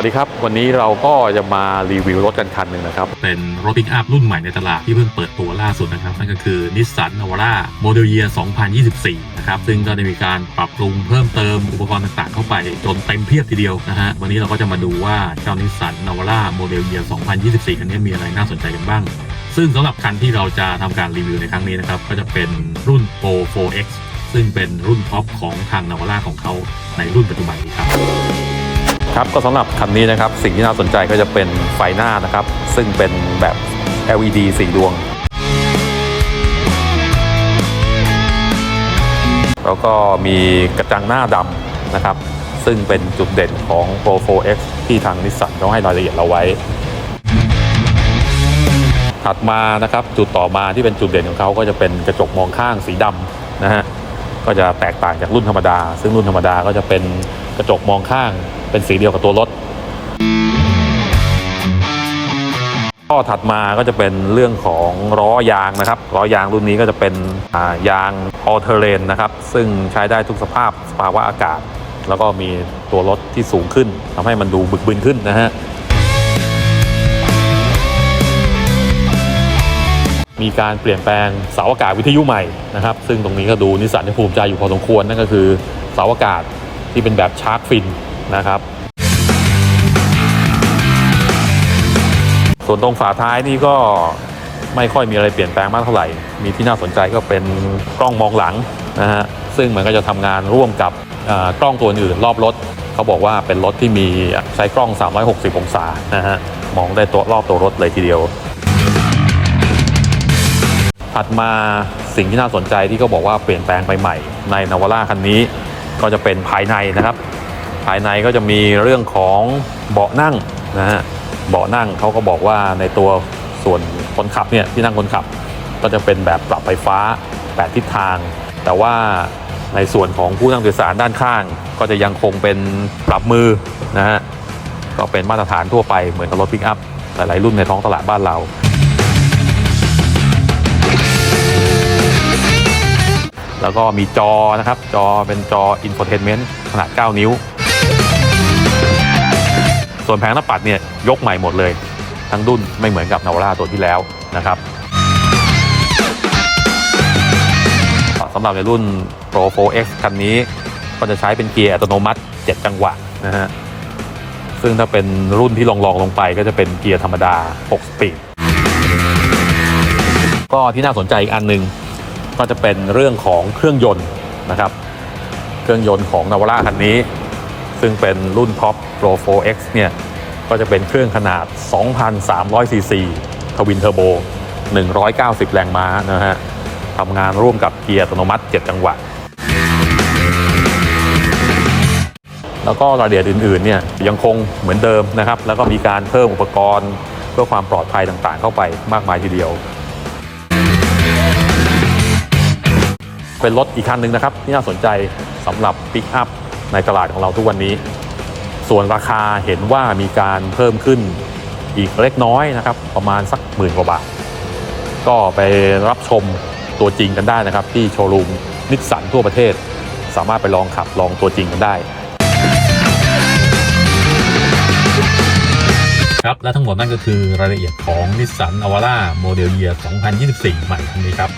วัสดีครับ วันนี้เราก็จะมารีวิวรถกันคันหนึ่งนะครับ เป็นรถปิกอัพรุ่นใหม่ในตลาดที่เพิ่งเปิดตัวล่าสุดนะครับ นั่นก็คือ Nissan Navara Model Year 2024 นะครับ ซึ่งก็ได้มีการปรับปรุงเพิ่มเติมอุปกรณ์ต่างๆ เข้าไปจนเต็มเพียบทีเดียวนะฮะ วันนี้เราก็จะมาดูว่าเจ้า Nissan Navara Model Year 2024 คันนี้มีอะไรน่าสนใจกันบ้างซึ่งสำหรับคันที่เราจะทำการรีวิวในครั้งนี้นะครับ ก็จะเป็นรุ่น Pro 4X ซึ่งเป็นรุ่นท็อปของทาง Navara ของเขาในรุ่นปัจจุบันนี้ครับ ครับก็สำหรับคันนี้นะครับสิ่งที่น่าสนใจก็จะเป็นไฟหน้านะครับ ซึ่งเป็นแบบ LED 4ดวง แล้วก็มีกระจังหน้าดำนะครับ ซึ่งเป็นจุดเด่นของ Pro 4X ที่ทางนิสสันเขาให้รายละเอียดเราไว้ ถัดมานะครับจุดต่อมาที่เป็นจุดเด่นของเขาก็จะเป็นกระจกมองข้างสีดำนะฮะก็จะแตกต่างจากรุ่นธรรมดา ซึ่งรุ่นธรรมดาก็จะเป็นกระจกมองข้าง เป็นสีเดียวกับตัวรถข้อถัดมาก็จะเป็นเรื่องของล้อยางนะครับล้อยางรุ่นนี้ก็จะเป็นายาง all terrain นะครับ ซึ่งใช้ได้ทุกสภาพสภาวะอากาศ แล้วก็มีตัวรถที่สูงขึ้นทำให้มันดูบึกบึนขึ้นนะฮะมีการเปลี่ยนแปลงเสาอากาศวิทยุใหม่นะครับ ซึ่งตรงนี้ก็ดูนิสสันที่ภูมิใจอยู่พอสมควรนั่นก็คือเสาอากาศที่เป็นแบบชาร์กฟิน นะครับส่วนตรงฝาท้ายนี่ก็ไม่ค่อยมีอะไรเปลี่ยนแปลงมากเท่าไหร่ มีที่น่าสนใจก็เป็นกล้องมองหลังนะฮะ ซึ่งมันก็จะทำงานร่วมกับกล้องตัวอื่นรอบรถ เขาบอกว่าเป็นรถที่มีใช้กล้อง 360 องศานะฮะ มองได้ตัวรอบตัวรถเลยทีเดียว ถัดมาสิ่งที่น่าสนใจที่เขาบอกว่าเปลี่ยนแปลงไปใหม่ในนาวาร่าคันนี้ ก็จะเป็นภายในนะครับ ภายในก็จะมีเรื่องของเบาะนั่งนะฮะเบาะนั่งเขาก็บอกว่าในตัวส่วนคนขับเนี่ยที่นั่งคนขับ ก็จะเป็นแบบปรับไฟฟ้าแปดทิศทาง แต่ว่าในส่วนของผู้นั่งโดยสารด้านข้าง ก็จะยังคงเป็นปรับมือนะฮะก็เป็นมาตรฐานทั่วไปเหมือนกับรถปิกอัพหลายๆรุ่นในท้องตลาดบ้านเราแล้วก็มีจอนะครับ จอเป็นจอ infotainment ขนาด 9 นิ้ว ส่วนแผงหน้าปัดเนี่ยยกใหม่หมดเลย ทั้งดุนไม่เหมือนกับนาวาร่าตัวที่แล้วนะครับสำหรับในรุ่น Pro 4X คันนี้ก็จะใช้เป็นเกียร์อัตโนมัติ 7 จังหวะนะฮะซึ่งถ้าเป็นรุ่นที่ลองๆลงไปก็จะเป็นเกียร์ธรรมดา 6 สปีด ก็ที่น่าสนใจอีกอันหนึ่งก็จะเป็นเรื่องของเครื่องยนต์นะครับ เครื่องยนต์ของนาวาร่าคันนี้ ซึ่งเป็นรุ่นท็อป Pro 4X เนี่ยก็จะเป็นเครื่องขนาด 2,300 ซีซีทวินเทอร์โบ 190 แรงม้านะฮะทำงานร่วมกับเกียร์อัตโนมัติ 7 จังหวะ แล้วก็รายละเอียดอื่นๆเนี่ยยังคงเหมือนเดิมนะครับ แล้วก็มีการเพิ่มอุปกรณ์ เพื่อความปลอดภัยต่างๆ เข้าไปมากมายทีเดียว เป็นรถอีกคันหนึ่งนะครับ ที่น่าสนใจสำหรับปิกอัพ ในตลาดของเราทุกวันนี้ ส่วนราคาเห็นว่ามีการเพิ่มขึ้นอีกเล็กน้อยนะครับ ประมาณสักหมื่นกว่าบาท ก็ไปรับชมตัวจริงกันได้นะครับ ที่โชว์รูมนิสสันทั่วประเทศ สามารถไปลองขับลองตัวจริงกันได้ ครับและทั้งหมดนั่นก็คือรายละเอียดของ Nissan Navara Model Year 2024 ใหม่คันนี้ครับ